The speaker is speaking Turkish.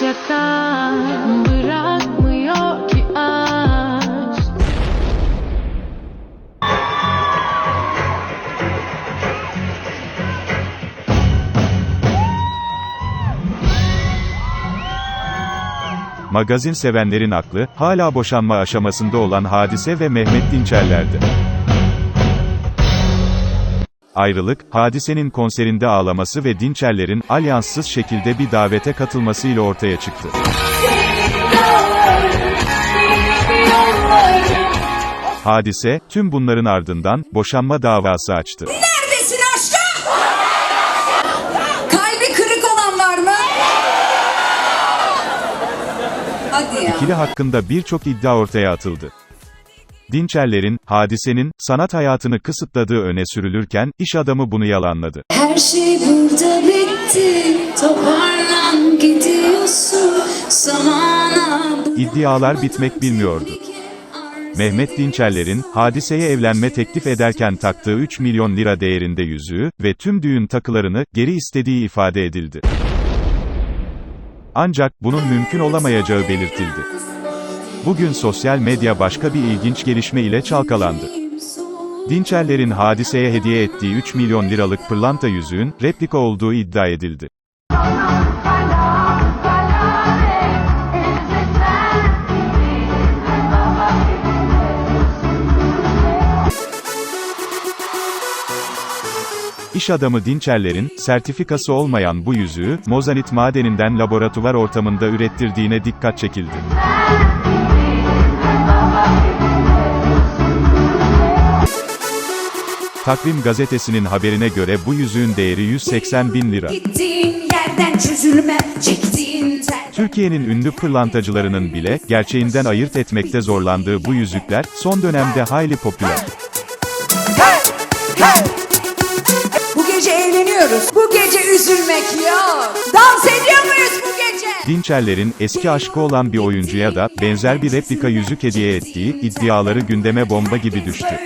şaka Bırakmıyor ki aşk Magazin sevenlerin aklı, hala boşanma aşamasında olan Hadise ve Mehmet Dinçerler'de. Ayrılık, Hadise'nin konserinde ağlaması ve Dinçerler'in, alyanssız şekilde bir davete katılmasıyla ortaya çıktı. Hadise, tüm bunların ardından, boşanma davası açtı. Neredesin aşkım? Kalbi kırık olan var mı? Hadi ya. İkili hakkında birçok iddia ortaya atıldı. Dinçerler'in, Hadise'nin, sanat hayatını kısıtladığı öne sürülürken, iş adamı bunu yalanladı. Her şey burada bitti Toparlan gidiyorsun Zamana İddialar bitmek bilmiyordu. Mehmet Dinçerler'in, hadiseye evlenme teklif ederken taktığı 3 milyon lira değerinde yüzüğü ve tüm düğün takılarını geri istediği ifade edildi. Ancak bunun mümkün olamayacağı belirtildi. Bugün sosyal medya başka bir ilginç gelişme ile çalkalandı. Dinçerler'in hadiseye hediye ettiği 3 milyon liralık pırlanta yüzüğün replika olduğu iddia edildi. İş adamı Dinçerler'in, sertifikası olmayan bu yüzüğü, Mozanit madeninden laboratuvar ortamında ürettirdiğine dikkat çekildi. Takvim gazetesinin haberine göre bu yüzüğün değeri 180 bin lira. Türkiye'nin ünlü pırlantacılarının bile, gerçeğinden ayırt etmekte zorlandığı bu yüzükler, son dönemde hayli popüler. Bu gece eğleniyoruz. Bu gece üzülmek yok. Dans Dinçerler'in, eski aşkı olan bir oyuncuya da, benzer bir replika yüzük hediye ettiği, iddiaları gündeme bomba gibi düştü.